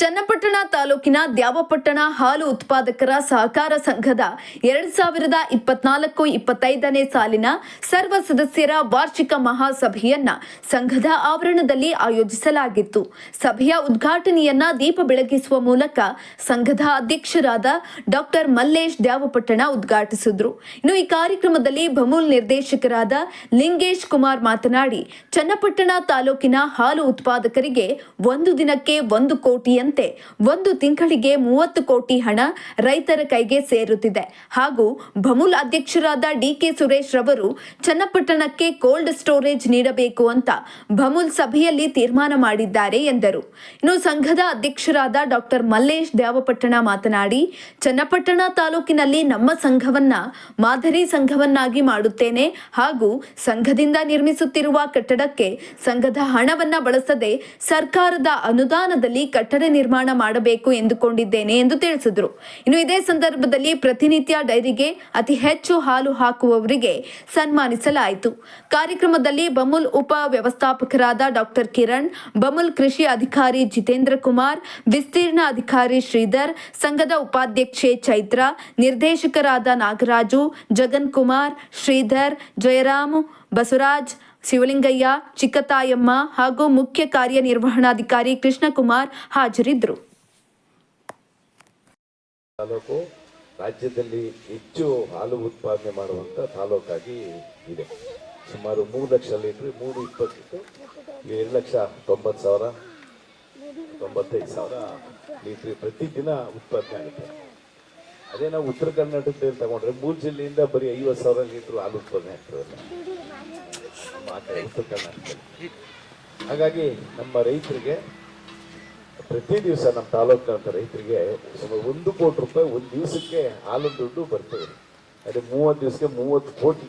ಚನ್ನಪಟ್ಟಣ ತಾಲೂಕಿನ ದ್ಯಾವಪಟ್ಟಣ ಹಾಲು ಉತ್ಪಾದಕರ ಸಹಕಾರ ಸಂಘದ ಎರಡ್ ಸಾವಿರದ ಇಪ್ಪತ್ನಾಲ್ಕು ಇಪ್ಪತ್ತೈದನೇ ಸಾಲಿನ ಸರ್ವ ಸದಸ್ಯರ ವಾರ್ಷಿಕ ಮಹಾಸಭೆಯನ್ನ ಸಂಘದ ಆವರಣದಲ್ಲಿ ಆಯೋಜಿಸಲಾಗಿತ್ತು. ಸಭೆಯ ಉದ್ಘಾಟನೆಯನ್ನ ದೀಪ ಬೆಳಗಿಸುವ ಮೂಲಕ ಸಂಘದ ಅಧ್ಯಕ್ಷರಾದ ಡಾಕ್ಟರ್ ಮಲ್ಲೇಶ್ ದ್ಯಾವಪಟ್ಟಣ ಉದ್ಘಾಟಿಸಿದ್ರು. ಇನ್ನು ಈ ಕಾರ್ಯಕ್ರಮದಲ್ಲಿ ಬಮೂಲ್ ನಿರ್ದೇಶಕರಾದ ಲಿಂಗೇಶ್ ಕುಮಾರ್ ಮಾತನಾಡಿ, ಚನ್ನಪಟ್ಟಣ ತಾಲೂಕಿನ ಹಾಲು ಉತ್ಪಾದಕರಿಗೆ ಒಂದು ದಿನಕ್ಕೆ ಒಂದು ಕೋಟಿಯಂತೆ ಒಂದು ತಿಂಗಳಿಗೆ ಮೂವತ್ತು ಕೋಟಿ ಹಣ ರೈತರ ಕೈಗೆ ಸೇರುತ್ತಿದೆ. ಹಾಗೂ ಭಮೂಲ್ ಅಧ್ಯಕ್ಷರಾದ ಡಿಕೆ ಸುರೇಶ್ ರವರು ಚನ್ನಪಟ್ಟಣಕ್ಕೆ ಕೋಲ್ಡ್ ಸ್ಟೋರೇಜ್ ನೀಡಬೇಕು ಅಂತ ಭಮೂಲ್ ಸಭೆಯಲ್ಲಿ ತೀರ್ಮಾನ ಮಾಡಿದ್ದಾರೆ ಎಂದರು. ಇನ್ನು ಸಂಘದ ಅಧ್ಯಕ್ಷರಾದ ಡಾಕ್ಟರ್ ಮಲ್ಲೇಶ್ ದೇವಪಟ್ಟಣ ಮಾತನಾಡಿ, ಚನ್ನಪಟ್ಟಣ ತಾಲೂಕಿನಲ್ಲಿ ನಮ್ಮ ಸಂಘವನ್ನ ಮಾದರಿ ಸಂಘವನ್ನಾಗಿ ಮಾಡುತ್ತೇನೆ ಹಾಗೂ ಸಂಘದಿಂದ ನಿರ್ಮಿಸುತ್ತಿರುವ ಕಟ್ಟಡಕ್ಕೆ ಸಂಘದ ಹಣವನ್ನ ಬಳಸದೆ ಸರ್ಕಾರದ ಅನುದಾನದಲ್ಲಿ ಕಟ್ಟಡ ನಿರ್ಮಾಣ ಮಾಡಬೇಕು ಎಂದುಕೊಂಡಿದ್ದೇನೆ ಎಂದು ತಿಳಿಸಿದರು. ಇನ್ನು ಇದೇ ಸಂದರ್ಭದಲ್ಲಿ ಪ್ರತಿನಿತ್ಯ ಡೈರಿಗೆ ಅತಿ ಹೆಚ್ಚು ಹಾಲು ಹಾಕುವವರಿಗೆ ಸನ್ಮಾನಿಸಲಾಯಿತು. ಕಾರ್ಯಕ್ರಮದಲ್ಲಿ ಬಮುಲ್ ಉಪ ವ್ಯವಸ್ಥಾಪಕರಾದ ಡಾಕ್ಟರ್ ಕಿರಣ್, ಬಮುಲ್ ಕೃಷಿ ಅಧಿಕಾರಿ ಜಿತೇಂದ್ರ ಕುಮಾರ್, ವಿಸ್ತೀರ್ಣ ಅಧಿಕಾರಿ ಶ್ರೀಧರ್, ಸಂಘದ ಉಪಾಧ್ಯಕ್ಷೆ ಚೈತ್ರ, ನಿರ್ದೇಶಕರಾದ ನಾಗರಾಜು, ಜಗನ್ ಕುಮಾರ್, ಶ್ರೀಧರ್, ಜಯರಾಮ್, ಬಸವರಾಜ್ ಶಿವಲಿಂಗಯ್ಯ, ಚಿಕ್ಕತಾಯಮ್ಮ ಹಾಗೂ ಮುಖ್ಯ ಕಾರ್ಯನಿರ್ವಹಣಾಧಿಕಾರಿ ಕೃಷ್ಣಕುಮಾರ್ ಹಾಜರಿದ್ದರು. ತಾಲೂಕು ರಾಜ್ಯದಲ್ಲಿ ಹೆಚ್ಚು ಹಾಲು ಉತ್ಪಾದನೆ ಮಾಡುವಂತ ತಾಲೂಕಾಗಿ ಇದೆ. ಸುಮಾರು ಮೂರು ಲಕ್ಷ ಲೀಟ್ರ್, ಮೂರು ಇಪ್ಪತ್ತು, ಎರಡು ಲಕ್ಷ ತೊಂಬತ್ತು ಸಾವಿರ, ತೊಂಬತ್ತೈದು ಸಾವಿರ ಲೀಟ್ರ್ ಪ್ರತಿದಿನ ಉತ್ಪಾದನೆ ಆಗುತ್ತೆ. ಅದೇ ನಾವು ಉತ್ತರ ಕರ್ನಾಟಕದಲ್ಲಿ ತಗೊಂಡ್ರೆ ಮೂರು ಜಿಲ್ಲೆಯಿಂದ ಬರೀ ಐವತ್ತು ಸಾವಿರ ಲೀಟ್ರ್ ಹಾಲು ಉತ್ಪಾದನೆ ಆಗ್ತದಲ್ಲ ಕಡೆ ಹಾಗಾಗಿ ನಮ್ಮ ರೈತರಿಗೆ ಪ್ರತಿ ದಿವಸ ನಮ್ಮ ತಾಲೂಕಿನಂಥ ರೈತರಿಗೆ ಒಂದು ಕೋಟಿ ರೂಪಾಯಿ ಒಂದು ದಿವಸಕ್ಕೆ ಹಾಲಿನ ದುಡ್ಡು ಬರ್ತದೆ. ಅದೇ ಮೂವತ್ತು ದಿವಸಕ್ಕೆ ಮೂವತ್ತು ಕೋಟಿ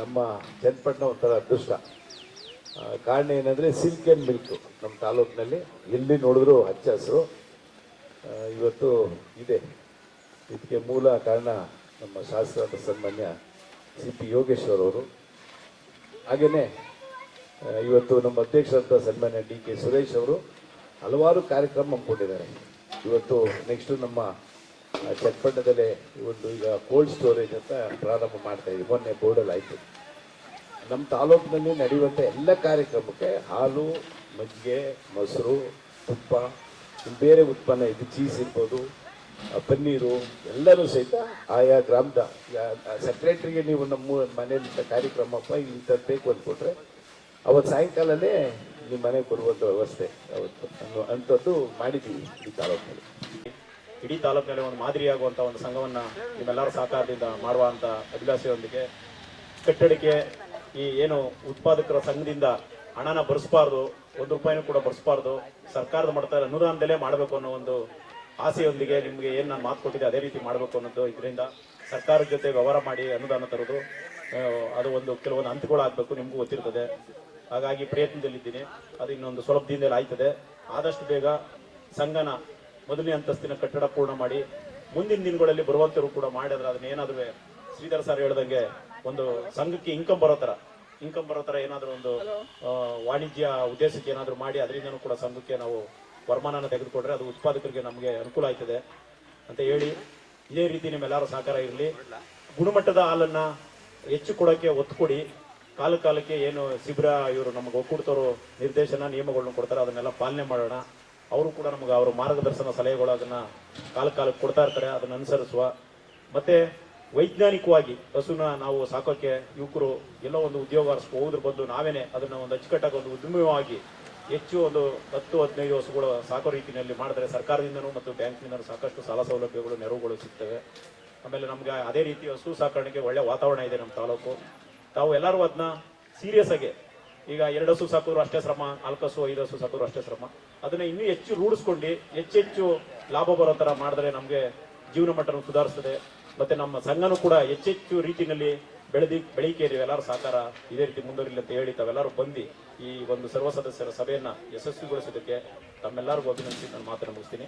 ನಮ್ಮ ಚನ್ನಪಟ್ಟಣ ಒಂಥರ ಅದೃಷ್ಟ. ಕಾರಣ ಏನಂದರೆ ಸಿಲ್ಕ್ ಆ್ಯಂಡ್ ಮಿಲ್ಕ್ ನಮ್ಮ ತಾಲೂಕಿನಲ್ಲಿ ಎಲ್ಲಿ ನೋಡಿದ್ರು ಹಚ್ಚ ಹಸಿರು ಇವತ್ತು ಇದೆ. ಇದಕ್ಕೆ ಮೂಲ ಕಾರಣ ನಮ್ಮ ಶಾಸ್ತ್ರದ ಸನ್ಮಾನ್ಯ ಸಿ ಪಿ ಯೋಗೇಶ್ವರ್ ಅವರು. ಹಾಗೆಯೇ ಇವತ್ತು ನಮ್ಮ ಅಧ್ಯಕ್ಷರಂತ ಸನ್ಮಾನ್ಯ ಡಿ ಕೆ ಸುರೇಶ್ ಅವರು ಹಲವಾರು ಕಾರ್ಯಕ್ರಮ ಹಮ್ಮಿಕೊಂಡಿದ್ದಾರೆ. ಇವತ್ತು ನೆಕ್ಸ್ಟು ನಮ್ಮ ಆ, ಚನ್ನಪಟ್ಟಣದಲ್ಲೇ ಒಂದು ಈಗ ಕೋಲ್ಡ್ ಸ್ಟೋರೇಜ್ ಅಂತ ಪ್ರಾರಂಭ ಮಾಡ್ತಾ ಇದ್ದೀವಿ ಮೊನ್ನೆ ಬೋರ್ಡಲ್ಲಿ ಆಯಿತು. ನಮ್ಮ ತಾಲೂಕಿನಲ್ಲಿ ನಡೆಯುವಂಥ ಎಲ್ಲ ಕಾರ್ಯಕ್ರಮಕ್ಕೆ ಹಾಲು ಮಜ್ಜಿಗೆ ಮೊಸರು ತುಪ್ಪ ಬೇರೆ ಉತ್ಪನ್ನ ಇದು ಚೀಸ್ ಇರ್ಬೋದು ಪನ್ನೀರು ಎಲ್ಲರೂ ಸಹಿತ ಆಯಾ ಗ್ರಾಮದ ಸೆಕ್ರೆಟ್ರಿಗೆ ನೀವು ನಮ್ಮ ಮನೆಯಲ್ಲಿ ಕಾರ್ಯಕ್ರಮಪ್ಪ ಇಂಥದ್ದು ಬೇಕು ಅಂದ್ಕೊಟ್ರೆ ಅವತ್ತು ಸಾಯಂಕಾಲನೇ ನಿಮ್ಮ ಮನೆಗೆ ಕೊಡುವಂಥ ವ್ಯವಸ್ಥೆ ಅವತ್ತು. ಅಂಥದ್ದು ಮಾಡಿದ್ದೀವಿ ಈ ತಾಲೂಕಿನಲ್ಲಿ ಇಡೀ ತಾಲೂಕಿನಲ್ಲಿ ಒಂದು ಮಾದರಿಯಾಗುವಂಥ ಒಂದು ಸಂಘವನ್ನು ನಿಮ್ಮೆಲ್ಲರ ಸಹಕಾರದಿಂದ ಮಾಡುವಂಥ ಅಭಿಲಾಷೆಯೊಂದಿಗೆ ಕಟ್ಟಡಕ್ಕೆ ಈ ಏನು ಉತ್ಪಾದಕರ ಸಂಘದಿಂದ ಹಣನ ಬರೆಸಬಾರ್ದು, ಒಂದು ರೂಪಾಯಿನೂ ಕೂಡ ಬರೆಸಬಾರ್ದು, ಸರ್ಕಾರದ ಮಟ್ಟದಲ್ಲಿ ಅನುದಾನದಲ್ಲೇ ಮಾಡಬೇಕು ಅನ್ನೋ ಒಂದು ಆಸೆಯೊಂದಿಗೆ ನಿಮಗೆ ಏನು ನಾನು ಮಾತು ಕೊಟ್ಟಿದ್ದೆ ಅದೇ ರೀತಿ ಮಾಡಬೇಕು ಅನ್ನೋದು ಇದರಿಂದ ಸರ್ಕಾರದ ಜೊತೆ ವ್ಯವಹಾರ ಮಾಡಿ ಅನುದಾನ ತರೋದು ಅದು ಒಂದು ಕೆಲವೊಂದು ಹಂತಗಳಾಗಬೇಕು ನಿಮಗೂ ಗೊತ್ತಿರ್ತದೆ. ಹಾಗಾಗಿ ಪ್ರಯತ್ನದಲ್ಲಿದ್ದೀನಿ. ಅದು ಇನ್ನೊಂದು ಸ್ವಲ್ಪ ದಿನದಲ್ಲಿ ಆಯ್ತದೆ. ಆದಷ್ಟು ಬೇಗ ಸಂಘನ ಮೊದಲನೇ ಅಂತಸ್ತಿನ ಕಟ್ಟಡ ಪೂರ್ಣ ಮಾಡಿ ಮುಂದಿನ ದಿನಗಳಲ್ಲಿ ಬರುವಂತರು ಕೂಡ ಮಾಡಿದ್ರೆ ಅದನ್ನ ಏನಾದರೂ ಶ್ರೀಧರ್ ಸರ್ ಹೇಳ್ದಂಗೆ ಒಂದು ಸಂಘಕ್ಕೆ ಇನ್ಕಮ್ ಬರೋ ತರ ಇನ್ಕಮ್ ಬರೋ ತರ ಏನಾದರೂ ಒಂದು ವಾಣಿಜ್ಯ ಉದ್ದೇಶಕ್ಕೆ ಏನಾದರೂ ಮಾಡಿ ಅದರಿಂದನೂ ಕೂಡ ಸಂಘಕ್ಕೆ ನಾವು ವರಮಾನನ ತೆಗೆದುಕೊಂಡ್ರೆ ಅದು ಉತ್ಪಾದಕರಿಗೆ ನಮಗೆ ಅನುಕೂಲ ಆಯ್ತದೆ ಅಂತ ಹೇಳಿ ಇದೇ ರೀತಿ ನಿಮ್ಮೆಲ್ಲರ ಸಹಕಾರ ಇರಲಿ. ಗುಣಮಟ್ಟದ ಹಾಲನ್ನ ಹೆಚ್ಚು ಕೊಡೋಕ್ಕೆ ಒತ್ತು ಕೊಡಿ. ಕಾಲ ಕಾಲಕ್ಕೆ ಏನು ಶಿಬಿರ ಇವರು ನಮಗೆ ಒಕ್ಕೂಡ್ತವರು ನಿರ್ದೇಶನ ನಿಯಮಗಳನ್ನ ಕೊಡ್ತಾರೆ, ಅದನ್ನೆಲ್ಲ ಪಾಲನೆ ಮಾಡೋಣ. ಅವರು ಕೂಡ ನಮಗೆ ಅವರ ಮಾರ್ಗದರ್ಶನ ಸಲಹೆಗಳು ಅದನ್ನ ಕಾಲ ಕಾಲಕ್ಕೆ ಕೊಡ್ತಾ ಇರ್ತಾರೆ, ಅದನ್ನ ಅನುಸರಿಸುವ. ಮತ್ತೆ ವೈಜ್ಞಾನಿಕವಾಗಿ ಹಸುನ ನಾವು ಸಾಕೋಕ್ಕೆ ಯುವಕರು ಎಲ್ಲೋ ಒಂದು ಉದ್ಯೋಗ ಹೋದ್ರ ಬದಲು ನಾವೇನೆ ಅದನ್ನ ಒಂದು ಅಚ್ಚುಕಟ್ಟಾಗಿ ಒಂದು ಉದ್ಯಮವಾಗಿ ಹೆಚ್ಚು ಒಂದು ಹತ್ತು, ಹದಿನೈದು ಹಸುಗಳು ಸಾಕೋ ರೀತಿಯಲ್ಲಿ ಮಾಡಿದ್ರೆ ಸರ್ಕಾರದಿಂದನೂ ಮತ್ತು ಬ್ಯಾಂಕ್ನಿಂದನೂ ಸಾಕಷ್ಟು ಸಾಲ ಸೌಲಭ್ಯಗಳು ನೆರವುಗಳು ಸಿಗ್ತವೆ. ಆಮೇಲೆ ನಮಗೆ ಅದೇ ರೀತಿ ಹಸು ಸಾಕಾಣಿಕೆ ಒಳ್ಳೆ ವಾತಾವರಣ ಇದೆ ನಮ್ಮ ತಾಲೂಕು. ತಾವು ಎಲ್ಲರೂ ಅದನ್ನ ಸೀರಿಯಸ್ ಆಗಿ, ಈಗ ಎರಡು ಹಸು ಸಾಕಿದ್ರು ಅಷ್ಟೇ ಶ್ರಮ, ನಾಲ್ಕು ಹಸು, ಐದು ಹಸು ಸಾಕಿದ್ರು ಅಷ್ಟೇ ಶ್ರಮ, ಅದನ್ನ ಇನ್ನೂ ಹೆಚ್ಚು ರೂಢಿಸ್ಕೊಂಡು, ಹೆಚ್ಚೆಚ್ಚು ಲಾಭ ಬರೋ ಥರ ಮಾಡಿದ್ರೆ ನಮಗೆ ಜೀವನ ಮಟ್ಟವನ್ನು ಸುಧಾರಿಸ್ತದೆ. ಮತ್ತೆ ನಮ್ಮ ಸಂಘನೂ ಕೂಡ ಹೆಚ್ಚೆಚ್ಚು ರೀತಿಯಲ್ಲಿ ಬೆಳೆದಿ ಬೆಳಿಕೆ ಎಲ್ಲರೂ ಸಹಕಾರ ಇದೇ ರೀತಿ ಮುಂದುವರಿಲಿ ಅಂತ ಹೇಳಿ ತಾವೆಲ್ಲರೂ ಬಂದು ಈ ಒಂದು ಸರ್ವ ಸದಸ್ಯರ ಸಭೆಯನ್ನ ಯಶಸ್ವಿಗೊಳಿಸೋದಕ್ಕೆ ತಮ್ಮೆಲ್ಲರಿಗೂ ಅಭಿನಂದಿಸಿ, ನಾನು ಮಾತನ್ನು ಮುಗಿಸ್ತೀನಿ.